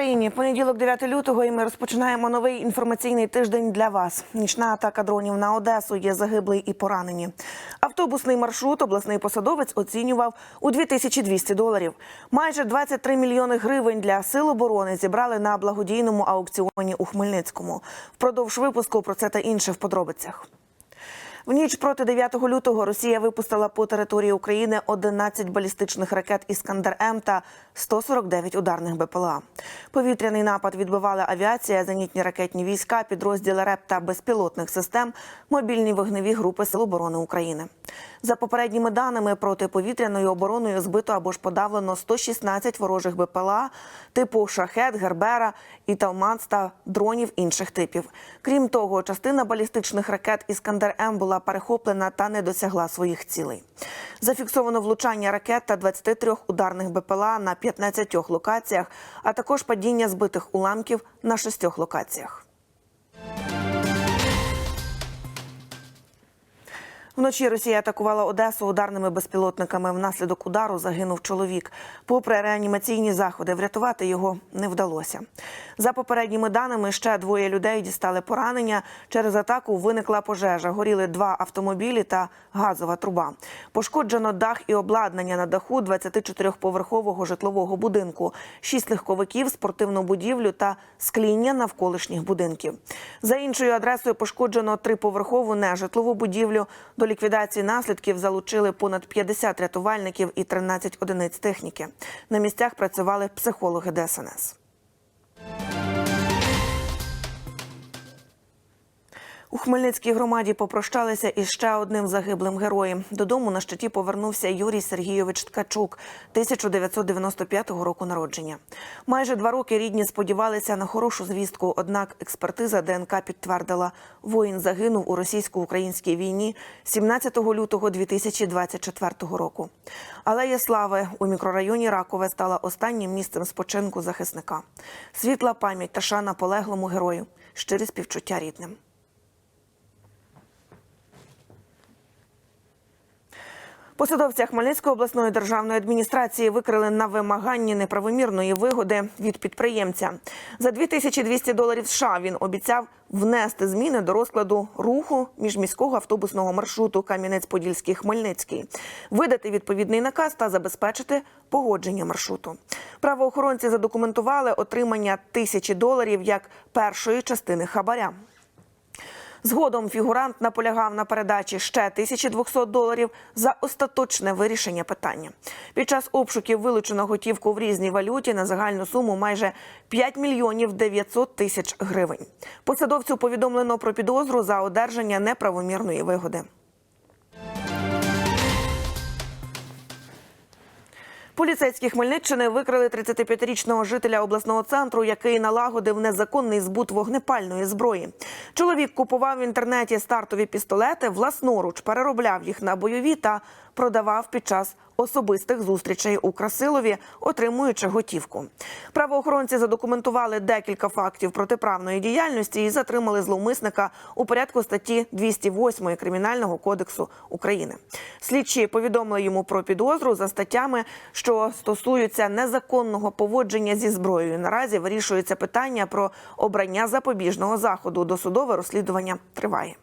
Україні. Понеділок, 9 лютого, і ми розпочинаємо новий інформаційний тиждень для вас. Нічна атака дронів на Одесу є загиблий і поранені. Автобусний маршрут обласний посадовець оцінював у 2200 доларів. Майже 23 мільйони гривень для сил оборони зібрали на благодійному аукціоні у Хмельницькому. Впродовж випуску про це та інше в подробицях. В ніч проти 9 лютого Росія випустила по території України 11 балістичних ракет Іскандер М та 149 ударних БПЛА. Повітряний напад відбивали авіація, зенітні ракетні війська, підрозділи РЕП та безпілотних систем, мобільні вогневі групи Сил оборони України. За попередніми даними протиповітряною обороною збито або ж подавлено 116 ворожих БПЛА типу Шахет, Гербера і Талмац та дронів інших типів. Крім того, частина балістичних ракет Іскандер М була перехоплена та не досягла своїх цілей. Зафіксовано влучання ракет та 23 ударних БПЛА на 15 локаціях, а також падіння збитих уламків на шістьох локаціях. Вночі Росія атакувала Одесу ударними безпілотниками. Внаслідок удару загинув чоловік. Попри реанімаційні заходи, врятувати його не вдалося. За попередніми даними, ще двоє людей дістали поранення. Через атаку виникла пожежа. Горіли два автомобілі та газова труба. Пошкоджено дах і обладнання на даху 24-поверхового житлового будинку, шість легковиків, спортивну будівлю та скління навколишніх будинків. За іншою адресою пошкоджено триповерхову нежитлову будівлю. Ліквідації наслідків залучили понад 50 рятувальників і 13 одиниць техніки. На місцях працювали психологи ДСНС. У Хмельницькій громаді попрощалися із ще одним загиблим героєм. Додому на щиті повернувся Юрій Сергійович Ткачук, 1995 року народження. Майже два роки рідні сподівалися на хорошу звістку. Однак експертиза ДНК підтвердила, воїн загинув у російсько-українській війні 17 лютого 2024 року. Алея Слави у мікрорайоні Ракове стала останнім місцем спочинку захисника. Світла пам'ять та шана полеглому герою. Щирі співчуття рідним. Посадовця Хмельницької обласної державної адміністрації викрили на вимаганні неправомірної вигоди від підприємця. За 2200 доларів США він обіцяв внести зміни до розкладу руху міжміського автобусного маршруту Кам'янець-Подільський Хмельницький, видати відповідний наказ та забезпечити погодження маршруту. Правоохоронці задокументували отримання тисячі доларів як першої частини хабаря. Згодом фігурант наполягав на передачі ще 1200 доларів за остаточне вирішення питання. Під час обшуків вилучено готівку в різній валюті на загальну суму майже 5 мільйонів 900 тисяч гривень. Посадовцю повідомлено про підозру за одержання неправомірної вигоди. Поліцейські Хмельниччини викрили 35-річного жителя обласного центру, який налагодив незаконний збут вогнепальної зброї. Чоловік купував в інтернеті стартові пістолети, власноруч переробляв їх на бойові та продавав під час особистих зустрічей у Красилові, отримуючи готівку. Правоохоронці задокументували декілька фактів протиправної діяльності і затримали зловмисника у порядку статті 208 Кримінального кодексу України. Слідчі повідомили йому про підозру за статтями, що стосуються незаконного поводження зі зброєю. Наразі вирішується питання про обрання запобіжного заходу. Досудове розслідування триває.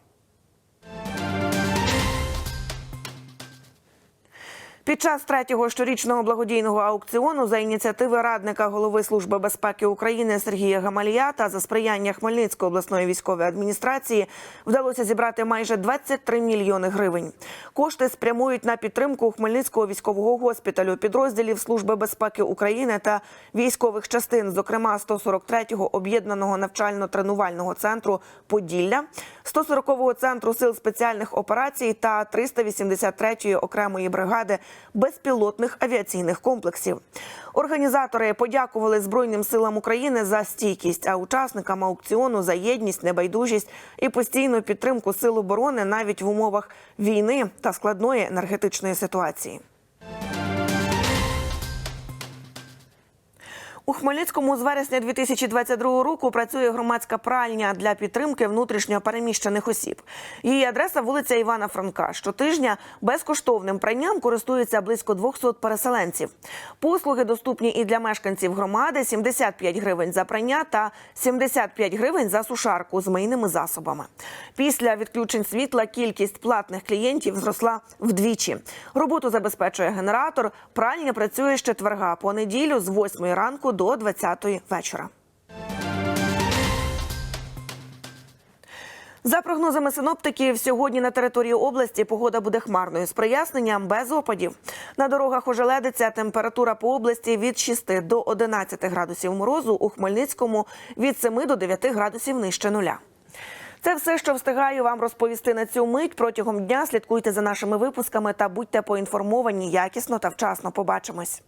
Під час третього щорічного благодійного аукціону за ініціативи радника голови служби безпеки України Сергія Гамалія та за сприяння Хмельницької обласної військової адміністрації вдалося зібрати майже 23 мільйони гривень. Кошти спрямують на підтримку Хмельницького військового госпіталю, підрозділів служби безпеки України та військових частин, зокрема 143-го об'єднаного навчально-тренувального центру Поділля, 140-го центру сил спеціальних операцій та 383-ї окремої бригади безпілотних авіаційних комплексів. Організатори подякували Збройним силам України за стійкість, а учасникам аукціону за єдність, небайдужість і постійну підтримку сил оборони навіть в умовах війни та складної енергетичної ситуації. У Хмельницькому з вересня 2022 року працює громадська пральня для підтримки внутрішньо переміщених осіб. Її адреса вулиця Івана Франка. Щотижня безкоштовним пранням користуються близько 200 переселенців. Послуги доступні і для мешканців громади: 75 гривень за прання та 75 гривень за сушарку з мийними засобами. Після відключень світла кількість платних клієнтів зросла вдвічі. Роботу забезпечує генератор. Пральня працює з четверга по неділю з 8 ранку до 20-ї вечора. За прогнозами синоптиків, сьогодні на території області погода буде хмарною з проясненням без опадів. На дорогах ожеледиться температура по області від 6 до 11 градусів морозу, у Хмельницькому від 7 до 9 градусів нижче нуля. Це все, що встигаю вам розповісти на цю мить. Протягом дня слідкуйте за нашими випусками та будьте поінформовані якісно та вчасно. Побачимось.